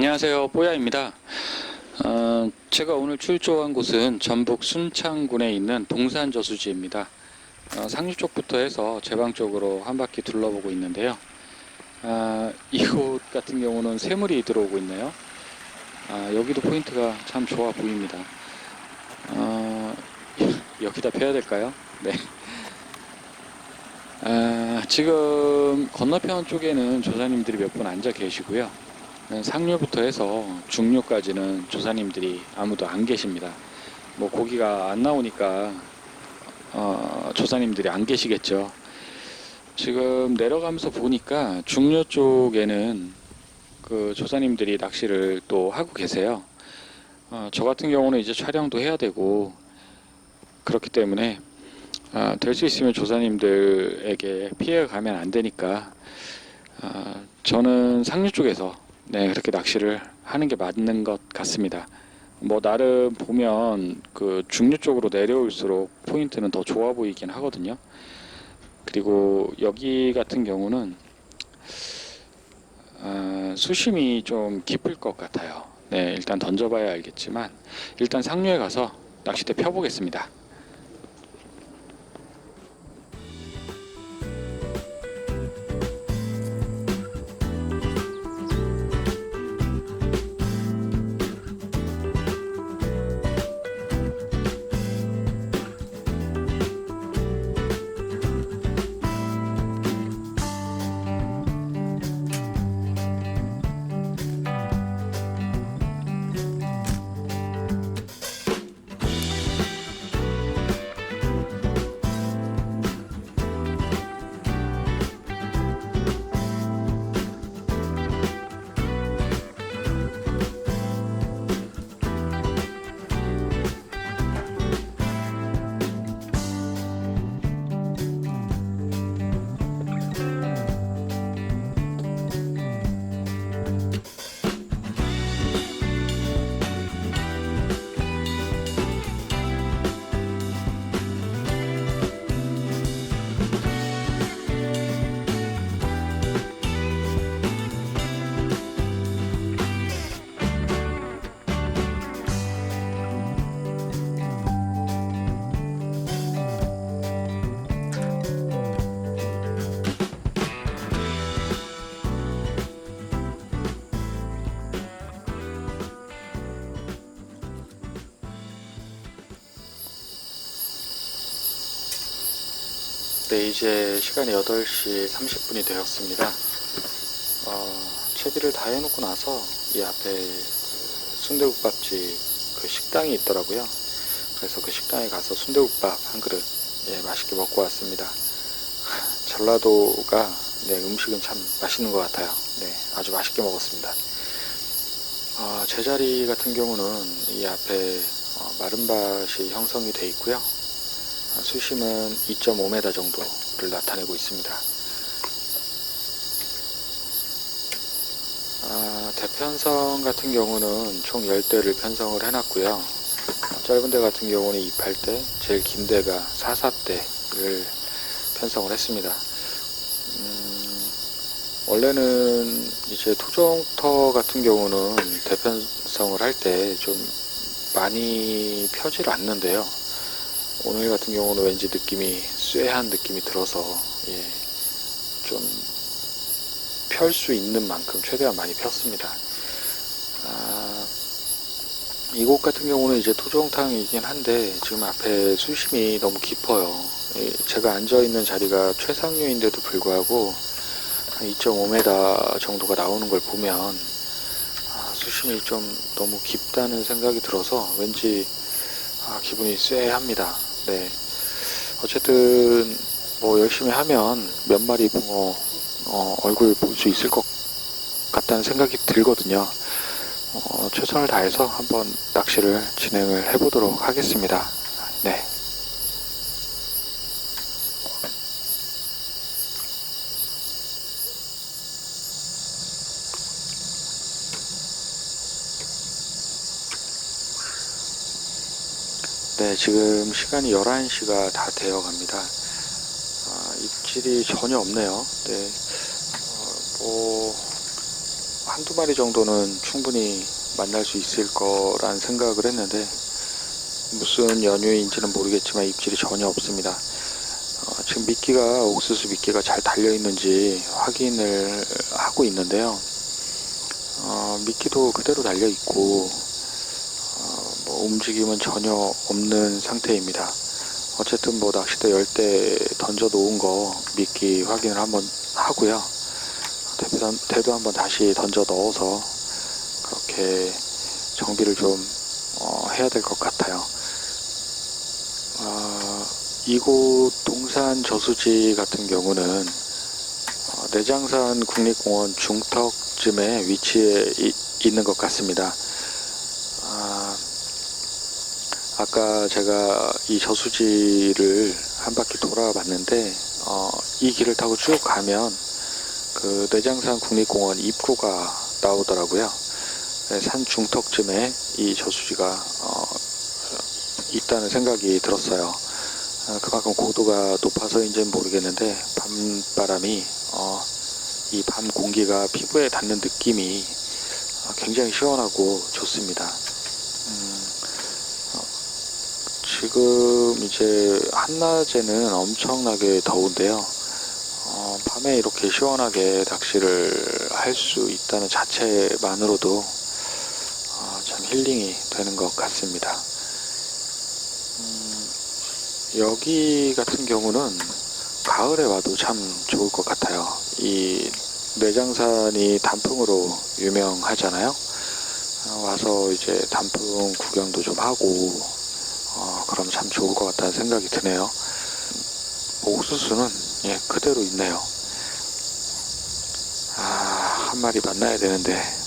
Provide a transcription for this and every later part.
안녕하세요. 뽀야입니다. 어, 제가 오늘 출조한 곳은 전북 순창군에 있는 동산 저수지입니다. 어, 상류 쪽부터 해서 제방 쪽으로 한 바퀴 둘러보고 있는데요. 아, 이곳 같은 경우는 새물이 들어오고 있네요. 아, 여기도 포인트가 참 좋아 보입니다. 어, 여기다 펴야 될까요? 네. 아, 지금 건너편 쪽에는 조사님들이 몇 분 앉아 계시고요. 네, 상류부터 해서 중류까지는 조사님들이 아무도 안 계십니다. 뭐 고기가 안 나오니까 어, 조사님들이 안 계시겠죠. 지금 내려가면서 보니까 중류 쪽에는 그 조사님들이 낚시를 또 하고 계세요. 어, 저 같은 경우는 이제 촬영도 해야 되고 그렇기 때문에 아, 될수 있으면 조사님들에게 피해가 가면 안 되니까 아, 저는 상류 쪽에서 네, 그렇게 낚시를 하는 게 맞는 것 같습니다. 뭐 나름 보면 그 중류 쪽으로 내려올수록 포인트는 더 좋아 보이긴 하거든요. 그리고 여기 같은 경우는 아, 수심이 좀 깊을 것 같아요. 네, 일단 던져봐야 알겠지만 일단 상류에 가서 낚싯대 펴보겠습니다. 네, 이제 시간이 8시 30분이 되었습니다. 어, 채비를 다 해놓고 나서 이 앞에 그 순대국밥집 그 식당이 있더라고요. 그래서 그 식당에 가서 순대국밥 한 그릇 예, 맛있게 먹고 왔습니다. 전라도가 네, 음식은 참 맛있는 것 같아요. 네, 아주 맛있게 먹었습니다. 어, 제자리 같은 경우는 이 앞에 어, 마른밭이 형성이 돼 있고요. 아, 수심은 2.5m 정도를 나타내고 있습니다. 아, 대편성 같은 경우는 총 10대를 편성을 해놨고요. 짧은 데 같은 경우는 28대, 제일 긴 데가 44대를 편성을 했습니다. 음, 원래는 이제 토종터 같은 경우는 대편성을 할 때 좀 많이 펴질 않는데요. 오늘 같은 경우는 왠지 느낌이 쇠한 느낌이 들어서 예, 좀펼 수 있는 만큼 최대한 많이 폈습니다. 아, 이곳 같은 경우는 이제 토종탕이긴 한데 지금 앞에 수심이 너무 깊어요. 예, 제가 앉아 있는 자리가 최상류인데도 불구하고 한 2.5m 정도가 나오는 걸 보면 아, 수심이 좀 너무 깊다는 생각이 들어서 왠지 아, 기분이 쎄합니다. 네. 어쨌든 뭐 열심히 하면 몇 마리 붕어 어, 얼굴 볼 수 있을 것 같다는 생각이 들거든요. 어, 최선을 다해서 한번 낚시를 진행을 해보도록 하겠습니다. 네. 네, 지금 시간이 11시가 다 되어 갑니다. 아, 입질이 전혀 없네요. 네, 어, 뭐, 한두 마리 정도는 충분히 만날 수 있을 거란 생각을 했는데 무슨 연유인지는 모르겠지만 입질이 전혀 없습니다. 어, 지금 미끼가 옥수수 미끼가 잘 달려 있는지 확인을 하고 있는데요. 어, 미끼도 그대로 달려 있고 어, 뭐 움직임은 전혀 없는 상태입니다. 어쨌든 뭐 낚싯대 열대 던져 놓은 거 미끼 확인을 한번 하고요. 대도, 대도 한번 다시 던져 넣어서 그렇게 정비를 좀 어, 해야 될 것 같아요. 어, 이곳 동산 저수지 같은 경우는 어, 내장산 국립공원 중턱쯤에 위치해 이- 있는 것 같습니다. 아, 아까 제가 이 저수지를 한 바퀴 돌아봤는데 어, 이 길을 타고 쭉 가면 그 내장산 국립공원 입구가 나오더라고요. 네, 산 중턱쯤에 이 저수지가 어, 있다는 생각이 들었어요. 어, 그만큼 고도가 높아서인지는 모르겠는데 밤바람이 어, 이 밤 공기가 피부에 닿는 느낌이 어, 굉장히 시원하고 좋습니다. 음, 어, 지금 이제 한낮에는 엄청나게 더운데요. 어, 밤에 이렇게 시원하게 낚시를 할 수 있다는 자체만으로도 어, 참 힐링이 되는 것 같습니다. 음, 여기 같은 경우는 가을에 와도 참 좋을 것 같아요. 이 내장산이 단풍으로 유명하잖아요. 어, 와서 이제 단풍 구경도 좀 하고 어, 그럼 참 좋을 것 같다는 생각이 드네요. 옥수수는 예, 그대로 있네요. 아, 한 마리 만나야 되는데.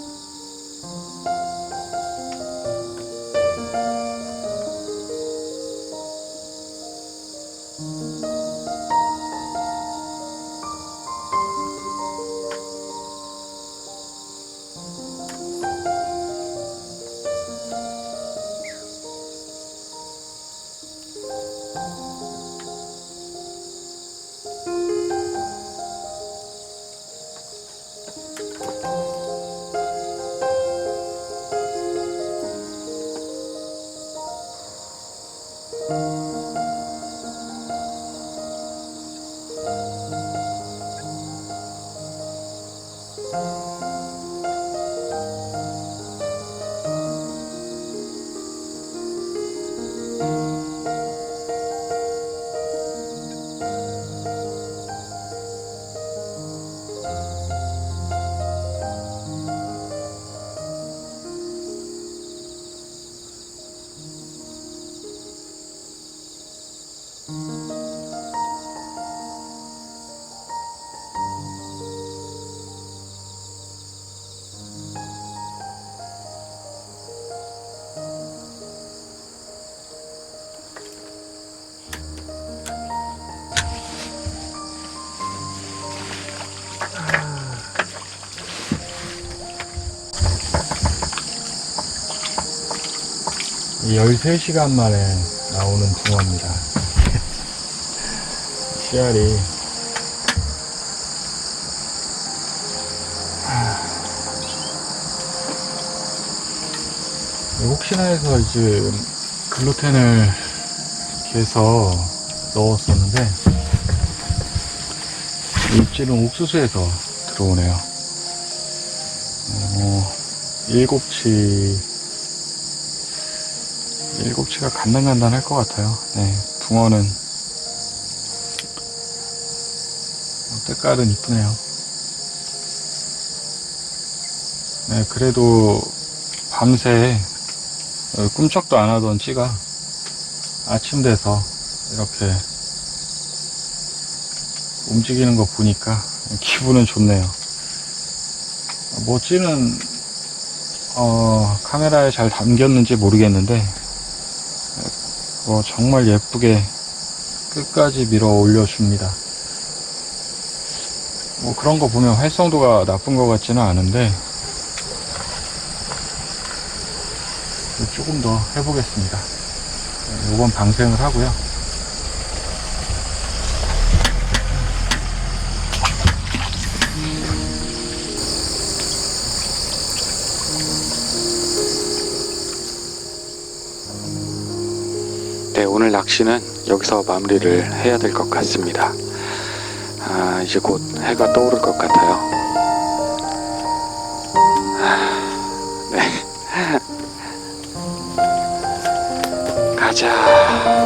이 13시간 만에 나오는 붕어입니다. 씨알이 혹시나 해서 이제 글루텐을 해서 넣었었는데 입질은 옥수수에서 들어오네요. 어, 일곱 치 일곱치가 간단간단할 것 같아요. 네, 붕어는 어, 때깔은 이쁘네요. 네, 그래도 밤새 어, 꿈쩍도 안 하던 찌가 아침 돼서 이렇게 움직이는 거 보니까 기분은 좋네요. 모찌는 어, 카메라에 잘 담겼는지 모르겠는데 뭐 정말 예쁘게 끝까지 밀어 올려줍니다. 뭐 그런 거 보면 활성도가 나쁜 것 같지는 않은데 조금 더 해보겠습니다. 네, 요건 방생을 하고요. 낚시는 여기서 마무리를 해야 될 것 같습니다. 아, 이제 곧 해가 떠오를 것 같아요. 아, 네. 가자.